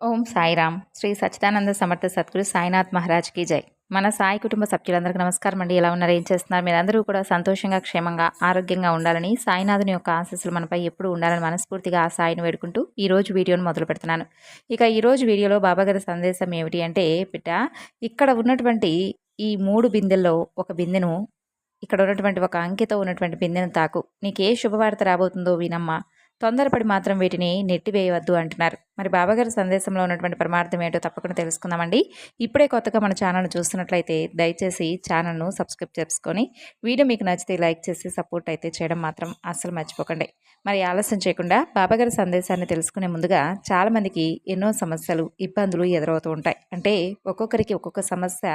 ఓం సాయిరామ్. శ్రీ సచ్చిదానంద సమర్థ సద్గురు సాయినాథ్ మహారాజ్కి జై. మన సాయి కుటుంబ సభ్యులందరికీ నమస్కారం అండి. ఎలా ఉన్నారు? ఏం చేస్తున్నారు? మీరందరూ కూడా సంతోషంగా క్షేమంగా ఆరోగ్యంగా ఉండాలని సాయినాథుని యొక్క ఆశస్సులు మనపై ఎప్పుడు ఉండాలని మనస్ఫూర్తిగా ఆ సాయిని వేడుకుంటూ ఈ రోజు వీడియోను మొదలు పెడుతున్నాను. ఇక ఈరోజు వీడియోలో బాబాగారి సందేశం ఏమిటి అంటే బిడ్డ ఇక్కడ ఉన్నటువంటి ఈ మూడు బిందెల్లో ఒక బిందెను ఇక్కడ ఉన్నటువంటి ఒక అంకెతో ఉన్నటువంటి బిందెను తాకు. నీకు ఏ శుభవార్త రాబోతుందో వినమ్మా తొందరపడి మాత్రం వీటిని నెట్టివేయవద్దు అంటున్నారు. మరి బాబాగారి సందేశంలో ఉన్నటువంటి పరమార్థం ఏంటో తప్పకుండా తెలుసుకుందామండి. ఇప్పుడే కొత్తగా మన ఛానల్ను చూస్తున్నట్లయితే దయచేసి ఛానల్ను సబ్స్క్రైబ్ చేసుకొని వీడియో మీకు నచ్చితే లైక్ చేసి సపోర్ట్ అయితే చేయడం మాత్రం అస్సలు మర్చిపోకండి. మరి ఆలస్యం చేయకుండా బాబాగారి సందేశాన్ని తెలుసుకునే ముందుగా చాలామందికి ఎన్నో సమస్యలు ఇబ్బందులు ఎదురవుతూ ఉంటాయి. అంటే ఒక్కొక్కరికి ఒక్కొక్క సమస్య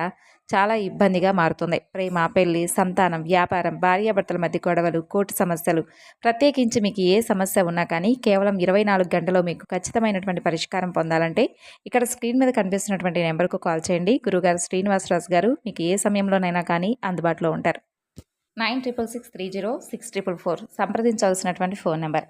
చాలా ఇబ్బందిగా మారుతుంది. ప్రేమ పెళ్ళి సంతానం వ్యాపారం భార్యాభర్తల మధ్య గొడవలు కోర్టు సమస్యలు. ప్రత్యేకించి మీకు ఏ సమస్య ఉన్నా కానీ కేవలం ఇరవై నాలుగు గంటలో మీకు ఖచ్చితమైనటువంటి పరిష్కారం పొందాలంటే ఇక్కడ స్క్రీన్ మీద కనిపిస్తున్నటువంటి నెంబర్కు కాల్ చేయండి. గురుగారు శ్రీనివాసరాజు గారు మీకు ఏ సమయంలోనైనా కానీ అందుబాటులో ఉంటారు. Nine triple six three zero six triple four సంప్రదించవలసినటువంటి phone number.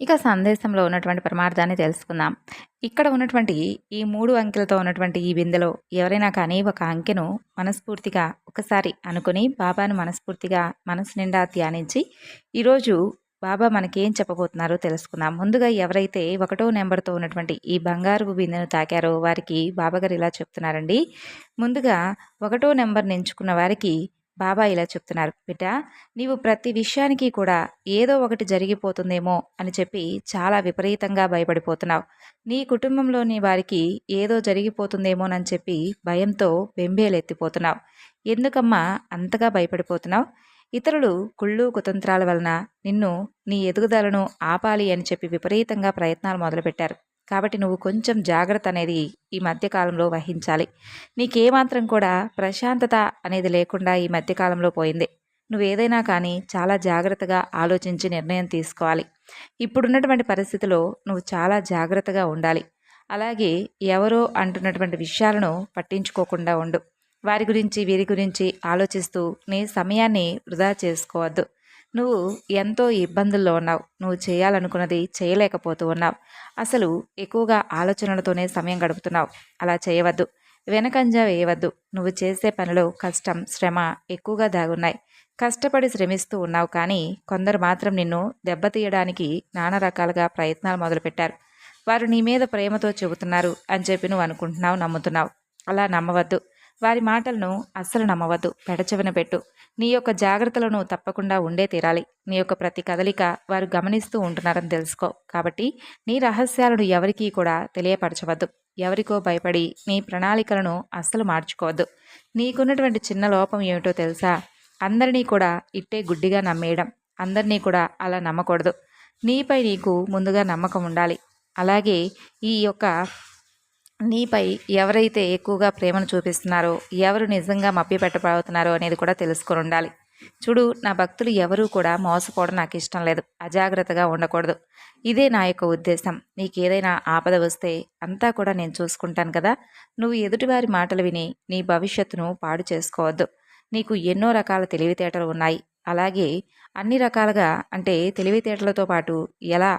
ఇక సందేశంలో ఉన్నటువంటి పరమార్థాన్ని తెలుసుకుందాం. ఇక్కడ ఉన్నటువంటి ఈ మూడు అంకెలతో ఉన్నటువంటి ఈ బిందెలో ఎవరైనా కానీ ఒక అంకెను మనస్ఫూర్తిగా ఒకసారి అనుకుని బాబాను మనస్ఫూర్తిగా మనసు నిండా ధ్యానించి ఈరోజు బాబా మనకేం చెప్పబోతున్నారో తెలుసుకుందాం. ముందుగా ఎవరైతే ఒకటో నెంబర్తో ఉన్నటువంటి ఈ బంగారు బిందెను తాకారో వారికి బాబాగారు ఇలా చెప్తున్నారండి. ముందుగా ఒకటో నెంబర్ని ఎంచుకున్న వారికి బాబా ఇలా చెప్తున్నారు. బిడ్డ నీవు ప్రతి విషయానికి కూడా ఏదో ఒకటి జరిగిపోతుందేమో అని చెప్పి చాలా విపరీతంగా భయపడిపోతున్నావు. నీ కుటుంబంలోని వారికి ఏదో జరిగిపోతుందేమోనని చెప్పి భయంతో బెంబేలెత్తిపోతున్నావు. ఎందుకమ్మా అంతగా భయపడిపోతున్నావు? ఇతరులు కుళ్ళు కుతంత్రాల వలన నిన్ను నీ ఎదుగుదలను ఆపాలి అని చెప్పి విపరీతంగా ప్రయత్నాలు మొదలుపెట్టారు. కాబట్టి నువ్వు కొంచెం జాగ్రత్త అనేది ఈ మధ్యకాలంలో వహించాలి. నీకేమాత్రం కూడా ప్రశాంతత అనేది లేకుండా ఈ మధ్యకాలంలో పోయింది. నువ్వు ఏదైనా కానీ చాలా జాగ్రత్తగా ఆలోచించి నిర్ణయం తీసుకోవాలి. ఇప్పుడున్నటువంటి పరిస్థితిలో నువ్వు చాలా జాగ్రత్తగా ఉండాలి. అలాగే ఎవరో అంటున్నటువంటి విషయాలను పట్టించుకోకుండా ఉండు. వారి గురించి వీరి గురించి ఆలోచిస్తూ నీ సమయాన్ని వృధా చేసుకోవద్దు. నువ్వు ఎంతో ఇబ్బందుల్లో ఉన్నావు. నువ్వు చేయాలనుకున్నది చేయలేకపోతూ ఉన్నావు. అసలు ఎక్కువగా ఆలోచనలతోనే సమయం గడుపుతున్నావు. అలా చేయవద్దు. వెనకంజ వేయవద్దు. నువ్వు చేసే పనిలో కష్టం శ్రమ ఎక్కువగా దాగున్నాయి. కష్టపడి శ్రమిస్తూ ఉన్నావు కానీ కొందరు మాత్రం నిన్ను దెబ్బతీయడానికి నానా రకాలుగా ప్రయత్నాలు మొదలుపెట్టారు. వారు నీ మీద ప్రేమతో చెబుతున్నారు అని చెప్పి నువ్వు అనుకుంటున్నావు నమ్ముతున్నావు. అలా నమ్మవద్దు. వారి మాటలను అస్సలు నమ్మవద్దు. పెడచెవిన పెట్టు. నీ యొక్క జాగ్రత్తలను తప్పకుండా ఉండే తీరాలి. నీ యొక్క ప్రతి కదలిక వారు గమనిస్తూ ఉంటున్నారని తెలుసుకో. కాబట్టి నీ రహస్యాలను ఎవరికీ కూడా తెలియపరచవద్దు. ఎవరికో భయపడి నీ ప్రణాళికలను అస్సలు మార్చుకోవద్దు. నీకున్నటువంటి చిన్న లోపం ఏమిటో తెలుసా? అందరినీ కూడా ఇట్టే గుడ్డిగా నమ్మేయడం. అందరినీ కూడా అలా నమ్మకూడదు. నీపై నీకు ముందుగా నమ్మకం ఉండాలి. అలాగే ఈ యొక్క నీపై ఎవరైతే ఎక్కువగా ప్రేమను చూపిస్తున్నారో ఎవరు నిజంగా మభ్యపెట్టబోతున్నారో అనేది కూడా తెలుసుకొని ఉండాలి. చూడు నా భక్తులు ఎవరూ కూడా మోసపోవడం నాకు ఇష్టం లేదు. అజాగ్రత్తగా ఉండకూడదు. ఇదే నా యొక్క ఉద్దేశం. నీకేదైనా ఆపద వస్తే అంతా కూడా నేను చూసుకుంటాను కదా. నువ్వు ఎదుటివారి మాటలు విని నీ భవిష్యత్తును పాడు చేసుకోవద్దు. నీకు ఎన్నో రకాల తెలివితేటలు ఉన్నాయి. అలాగే అన్ని రకాలుగా అంటే తెలివితేటలతో పాటు ఎలా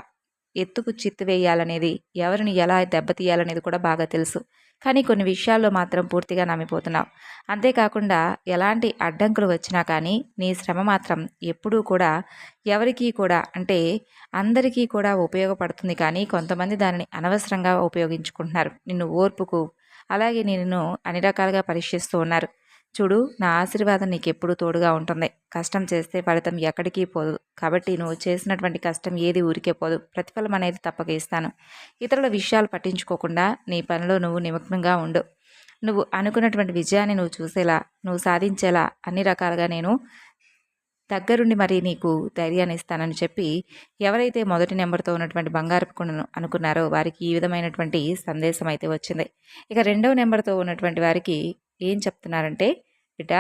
ఎత్తుకు చిత్తు వేయాలనేది ఎవరిని ఎలా దెబ్బతీయాలనేది కూడా బాగా తెలుసు. కానీ కొన్ని విషయాల్లో మాత్రం పూర్తిగా నమ్మిపోతున్నావు అంతేకాకుండా ఎలాంటి అడ్డంకులు వచ్చినా కానీ నీ శ్రమ మాత్రం ఎప్పుడూ కూడా ఎవరికీ కూడా అంటే అందరికీ కూడా ఉపయోగపడుతుంది కానీ కొంతమంది దానిని అనవసరంగా ఉపయోగించుకుంటున్నారు. నిన్ను ఓర్పుకు అలాగే నిన్ను అన్ని రకాలుగా పరీక్షిస్తూ ఉన్నారు. చూడు నా ఆశీర్వాదం నీకు ఎప్పుడు తోడుగా ఉంటుంది. కష్టం చేస్తే ఫలితం ఎక్కడికి పోదు. కాబట్టి నువ్వు చేసినటువంటి కష్టం ఏది ఊరికే పోదు. ప్రతిఫలం అనేది తప్పక ఇస్తాను. ఇతరుల విషయాలు పట్టించుకోకుండా నీ పనిలో నువ్వు నిమగ్నంగా ఉండు. నువ్వు అనుకున్నటువంటి విజయాన్ని నువ్వు చూసేలా నువ్వు సాధించేలా అన్ని రకాలుగా నేను దగ్గరుండి మరి నీకు ధైర్యాన్ని ఇస్తానని చెప్పి ఎవరైతే మొదటి నెంబర్తో ఉన్నటువంటి బంగారపు కుండను అనుకున్నారో వారికి ఈ విధమైనటువంటి సందేశం అయితే వచ్చింది. ఇక రెండవ నెంబర్తో ఉన్నటువంటి వారికి ఏం చెప్తున్నారంటే బిడ్డ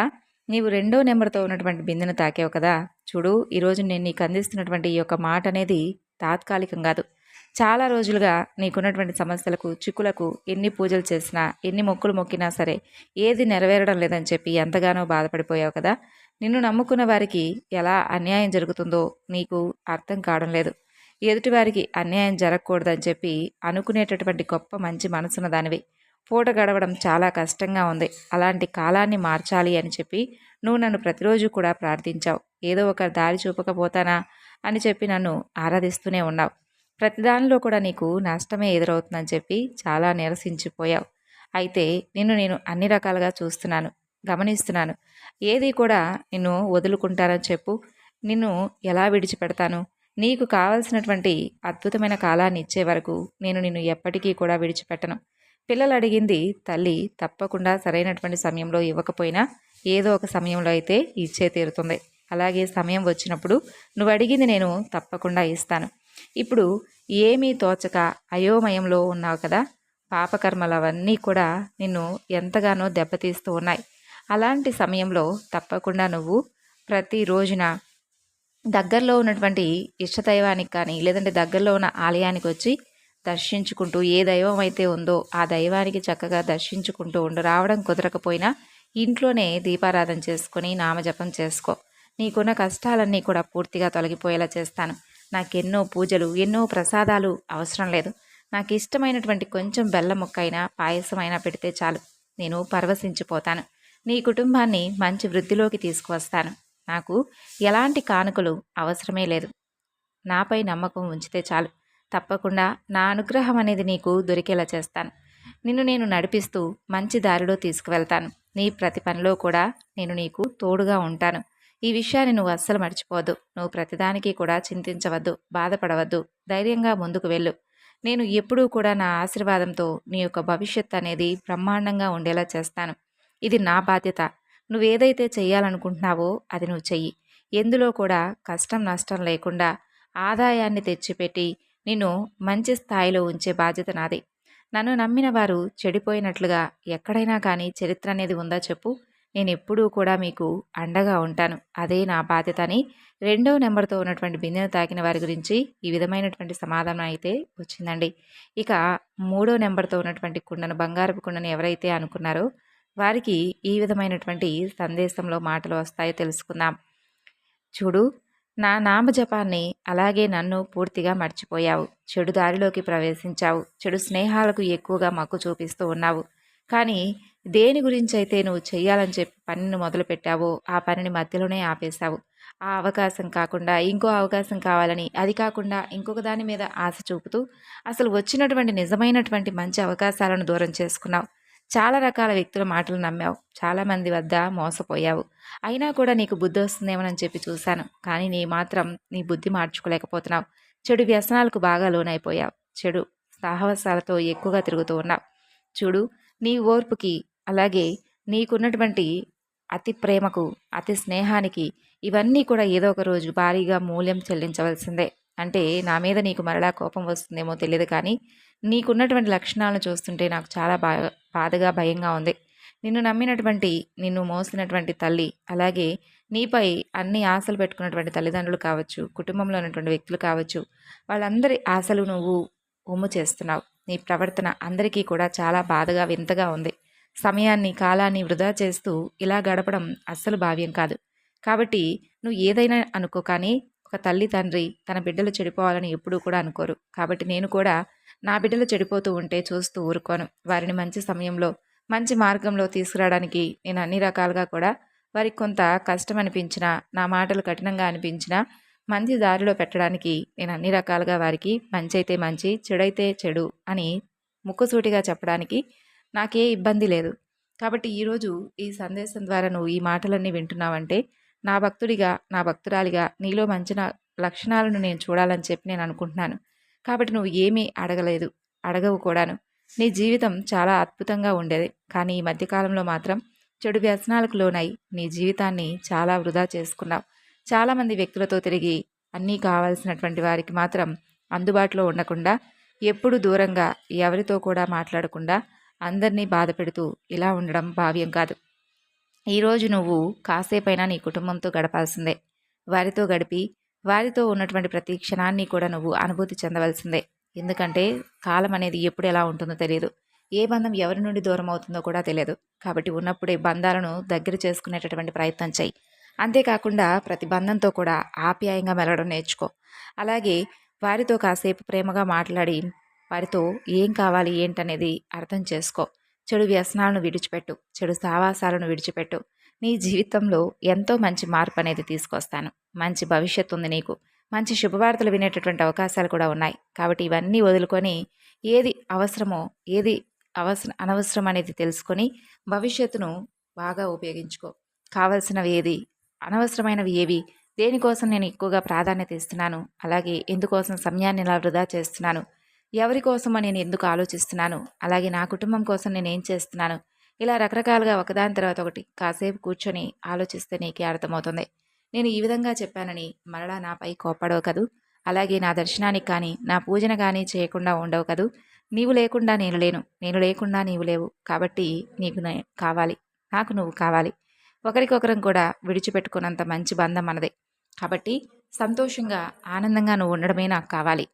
నీవు రెండో నెంబర్తో ఉన్నటువంటి బిందెను తాకావు కదా. చూడు ఈరోజు నేను నీకు అందిస్తున్నటువంటి ఈ యొక్క మాట అనేది తాత్కాలికం కాదు. చాలా రోజులుగా నీకున్నటువంటి సమస్యలకు చిక్కులకు ఎన్ని పూజలు చేసినా ఎన్ని మొక్కులు మొక్కినా సరే ఏది నెరవేరడం లేదని చెప్పి ఎంతగానో బాధపడిపోయావు కదా. నిన్ను నమ్ముకున్న వారికి ఎలా అన్యాయం జరుగుతుందో నీకు అర్థం కావడం లేదు. ఎదుటివారికి అన్యాయం జరగకూడదని చెప్పి అనుకునేటటువంటి గొప్ప మంచి మనసున్న దానివి. పూట గడవడం చాలా కష్టంగా ఉంది. అలాంటి కాలాన్ని మార్చాలి అని చెప్పి నువ్వు నన్ను ప్రతిరోజు కూడా ప్రార్థించావు. ఏదో ఒక దారి చూపకపోతానా? అని చెప్పి నన్ను ఆరాధిస్తూనే ఉన్నావు. ప్రతిదానిలో కూడా నీకు నష్టమే ఎదురవుతుందని చెప్పి చాలా నిరసించిపోయావు. అయితే నిన్ను నేను అన్ని రకాలుగా చూస్తున్నాను గమనిస్తున్నాను. ఏది కూడా నిన్ను వదులుకుంటానని చెప్పు. నిన్ను ఎలా విడిచిపెడతాను? నీకు కావలసినటువంటి అద్భుతమైన కాలాన్ని ఇచ్చే వరకు నేను నిన్ను ఎప్పటికీ కూడా విడిచిపెట్టను. పిల్లలు అడిగింది తల్లి తప్పకుండా సరైనటువంటి సమయంలో ఇవ్వకపోయినా ఏదో ఒక సమయంలో అయితే ఇచ్చే తీరుతుంది. అలాగే సమయం వచ్చినప్పుడు నువ్వు అడిగింది నేను తప్పకుండా ఇస్తాను. ఇప్పుడు ఏమీ తోచక అయోమయంలో ఉన్నావు కదా పాపకర్మలు అవన్నీ కూడా నిన్ను ఎంతగానో దెబ్బతీస్తూ ఉన్నాయి. అలాంటి సమయంలో తప్పకుండా నువ్వు ప్రతి రోజున దగ్గరలో ఉన్నటువంటి ఇష్టదైవానికి కానీ లేదంటే దగ్గరలో ఉన్న ఆలయానికి వచ్చి దర్శించుకుంటూ ఏ దైవం అయితే ఉందో ఆ దైవానికి చక్కగా దర్శించుకుంటూ ఉండు. రావడం కుదరకపోయినా ఇంట్లోనే దీపారాధన చేసుకొని నామజపం చేసుకో. నీకున్న కష్టాలన్నీ కూడా పూర్తిగా తొలగిపోయేలా చేస్తాను. నాకెన్నో పూజలు ఎన్నో ప్రసాదాలు అవసరం లేదు. నాకు ఇష్టమైనటువంటి కొంచెం బెల్లం ముక్కైనా పాయసమైనా పెడితే చాలు. నేను పరవశించిపోతాను. నీ కుటుంబాన్ని మంచి వృద్ధిలోకి తీసుకువస్తాను. నాకు ఎలాంటి కానుకలు అవసరమే లేదు. నాపై నమ్మకం ఉంచితే చాలు. తప్పకుండా నా అనుగ్రహం అనేది నీకు దొరికేలా చేస్తాను. నిన్ను నేను నడిపిస్తూ మంచి దారిలో తీసుకువెళ్తాను. నీ ప్రతి పనిలో కూడా నేను నీకు తోడుగా ఉంటాను. ఈ విషయాన్ని నువ్వు అస్సలు మర్చిపోవద్దు. నువ్వు ప్రతిదానికి కూడా చింతించవద్దు బాధపడవద్దు. ధైర్యంగా ముందుకు వెళ్ళు. నేను ఎప్పుడూ కూడా నా ఆశీర్వాదంతో నీ యొక్క భవిష్యత్ అనేది బ్రహ్మాండంగా ఉండేలా చేస్తాను. ఇది నా బాధ్యత. నువ్వేదైతే చేయాలనుకుంటున్నావో అది నువ్వు చెయ్యి. ఎందులో కూడా కష్టం నష్టం లేకుండా ఆదాయాన్ని తెచ్చిపెట్టి నిన్ను మంచి స్థాయిలో ఉంచే బాధ్యత నాది. నన్ను నమ్మిన వారు చెడిపోయినట్లుగా ఎక్కడైనా కానీ చరిత్ర అనేది ఉందా చెప్పు. నేను ఎప్పుడూ కూడా మీకు అండగా ఉంటాను. అదే నా బాధ్యత అని రెండో నెంబర్తో ఉన్నటువంటి బిందెను తాకిన వారి గురించి ఈ విధమైనటువంటి సమాధానం అయితే వచ్చిందండి. ఇక మూడో నెంబర్తో ఉన్నటువంటి కుండను బంగారపు కుండను ఎవరైతే అనుకున్నారో వారికి ఈ విధమైనటువంటి సందేశంలో మాటలు వస్తాయో తెలుసుకుందాం. చూడు నా నామజపాన్ని అలాగే నన్ను పూర్తిగా మర్చిపోయావు. చెడు దారిలోకి ప్రవేశించావు. చెడు స్నేహాలకు ఎక్కువగా మక్కు చూపిస్తూ ఉన్నావు. కానీ దేని గురించి అయితే నువ్వు చెయ్యాలని చెప్పి పనిని మొదలుపెట్టావో ఆ పనిని మధ్యలోనే ఆపేశావు. ఆ అవకాశం కాకుండా ఇంకో అవకాశం కావాలని అది కాకుండా ఇంకొక దాని మీద ఆశ చూపుతూ అసలు వచ్చినటువంటి నిజమైనటువంటి మంచి అవకాశాలను దూరం చేసుకున్నావు. చాలా రకాల వ్యక్తుల మాటలు నమ్మావు. చాలామంది వద్ద మోసపోయావు. అయినా కూడా నీకు బుద్ధి వస్తుందేమోనని చెప్పి చూశాను. కానీ నీ మాత్రం నీ బుద్ధి మార్చుకోలేకపోతున్నావు. చెడు వ్యసనాలకు బాగా లోనైపోయావు. చెడు సాహసాలతో ఎక్కువగా తిరుగుతూ ఉన్నావు. చూడు నీ ఓర్పుకి అలాగే నీకున్నటువంటి అతి ప్రేమకు అతి స్నేహానికి ఇవన్నీ కూడా ఏదో ఒక రోజు భారీగా మూల్యం చెల్లించవలసిందే. అంటే నా మీద నీకు మరలా కోపం వస్తుందేమో తెలియదు కానీ నీకున్నటువంటి లక్షణాలను చూస్తుంటే నాకు చాలా బాగా బాధగా భయంగా ఉంది. నిన్ను నమ్మినటువంటి నిన్ను మోసినటువంటి తల్లి అలాగే నీపై అన్ని ఆశలు పెట్టుకున్నటువంటి తల్లిదండ్రులు కావచ్చు కుటుంబంలో ఉన్నటువంటి వ్యక్తులు కావచ్చు వాళ్ళందరి ఆశలు నువ్వు ఉమ్ము చేస్తున్నావు. నీ ప్రవర్తన అందరికీ కూడా చాలా బాధగా వింతగా ఉంది. సమయాన్ని కాలాన్ని వృధా చేస్తూ ఇలా గడపడం అస్సలు భావ్యం కాదు. కాబట్టి నువ్వు ఏదైనా అనుకో కానీ ఒక తల్లి తండ్రి తన బిడ్డలు చెడిపోవాలని ఎప్పుడూ కూడా అనుకోరు. కాబట్టి నేను కూడా నా బిడ్డలు చెడిపోతూ ఉంటే చూస్తూ ఊరుకోను. వారిని మంచి సమయంలో మంచి మార్గంలో తీసుకురావడానికి నేను అన్ని రకాలుగా కూడా వారికి కొంత కష్టం అనిపించినా నా మాటలు కఠినంగా అనిపించినా మంచి దారిలో పెట్టడానికి నేను అన్ని రకాలుగా వారికి మంచి అయితే మంచి చెడైతే చెడు అని ముక్కుసూటిగా చెప్పడానికి నాకే ఇబ్బంది లేదు. కాబట్టి ఈరోజు ఈ సందేశం ద్వారా నువ్వు ఈ మాటలన్నీ వింటున్నావంటే నా భక్తుడిగా నా భక్తురాలిగా నీలో మంచి లక్షణాలను నేను చూడాలని చెప్పి నేను అనుకుంటున్నాను. కాబట్టి నువ్వు ఏమీ అడగలేదు. అడగవు కూడాను. నీ జీవితం చాలా అద్భుతంగా ఉండేది. కానీ ఈ మధ్యకాలంలో మాత్రం చెడు వ్యసనాలకు లోనై నీ జీవితాన్ని చాలా వృధా చేసుకున్నావు. చాలామంది వ్యక్తులతో తిరిగి అన్నీ కావాల్సినటువంటి వారికి మాత్రం అందుబాటులో ఉండకుండా ఎప్పుడు దూరంగా ఎవరితో కూడా మాట్లాడకుండా అందరినీ బాధ పెడుతూ ఇలా ఉండడం భావ్యం కాదు. ఈరోజు నువ్వు కాసేపైనా నీ కుటుంబంతో గడపాల్సిందే. వారితో గడిపి వారితో ఉన్నటువంటి ప్రతి క్షణాన్ని కూడా నువ్వు అనుభూతి చెందవలసిందే. ఎందుకంటే కాలం అనేది ఎప్పుడు ఎలా ఉంటుందో తెలియదు. ఏ బంధం ఎవరి నుండి దూరం అవుతుందో కూడా తెలియదు. కాబట్టి ఉన్నప్పుడే బంధాలను దగ్గర చేసుకునేటటువంటి ప్రయత్నం చేయి. అంతేకాకుండా ప్రతి బంధంతో కూడా ఆప్యాయంగా మెలగడం నేర్చుకో. అలాగే వారితో కాసేపు ప్రేమగా మాట్లాడి వారితో ఏం కావాలి ఏంటనేది అర్థం చేసుకో. చెడు వ్యసనాలను విడిచిపెట్టు చెడు సావాసాలను విడిచిపెట్టు. నీ జీవితంలో ఎంతో మంచి మార్పు అనేది తీసుకొస్తాను. మంచి భవిష్యత్తు ఉంది నీకు. మంచి శుభవార్తలు వినేటటువంటి అవకాశాలు కూడా ఉన్నాయి. కాబట్టి ఇవన్నీ వదులుకొని ఏది అవసరమో ఏది అవసరం అనవసరం అనేది తెలుసుకొని భవిష్యత్తును బాగా ఉపయోగించుకో. కావలసినవి ఏది? అనవసరమైనవి ఏవి? దేనికోసం నేను ఎక్కువగా ప్రాధాన్యత ఇస్తున్నాను? అలాగే ఎందుకోసం సమయాన్ని ఇలా వృధా చేస్తున్నాను? ఎవరి కోసమో నేను ఎందుకు ఆలోచిస్తున్నాను? అలాగే నా కుటుంబం కోసం నేను ఏం చేస్తున్నాను? ఇలా రకరకాలుగా ఒకదాని తర్వాత ఒకటి కాసేపు కూర్చొని ఆలోచిస్తే నీకే అర్థమవుతుంది. నేను ఈ విధంగా చెప్పానని మరలా నాపై కోపడవు కదూ? అలాగే నా దర్శనానికి కానీ నా పూజన కానీ చేయకుండా ఉండవు కదూ? నీవు లేకుండా నేను లేను. నేను లేకుండా నీవు లేవు. కాబట్టి నీకు కావాలి. నాకు నువ్వు కావాలి. ఒకరికొకరం కూడా విడిచిపెట్టుకున్నంత మంచి బంధం మనదే. కాబట్టి సంతోషంగా ఆనందంగా నువ్వు ఉండడమే నాకు కావాలి.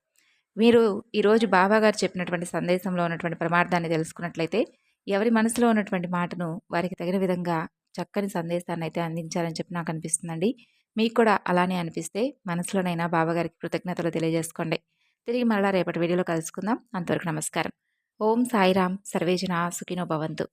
మీరు ఈరోజు బాబాగారు చెప్పినటువంటి సందేశంలో ఉన్నటువంటి ప్రమార్థాన్ని తెలుసుకున్నట్లయితే ఎవరి మనసులో ఉన్నటువంటి మాటను వారికి తగిన విధంగా చక్కని సందేశాన్ని అయితే అందించాలని చెప్పి నాకు అనిపిస్తుందండి. మీకు కూడా అలానే అనిపిస్తే మనసులోనైనా బాబాగారికి కృతజ్ఞతలు తెలియజేసుకోండి. తిరిగి మరలా రేపటి వీడియోలో కలుసుకుందాం. అంతవరకు నమస్కారం. ఓం సాయిరామ్ సర్వేజన సుఖినో భవంతు.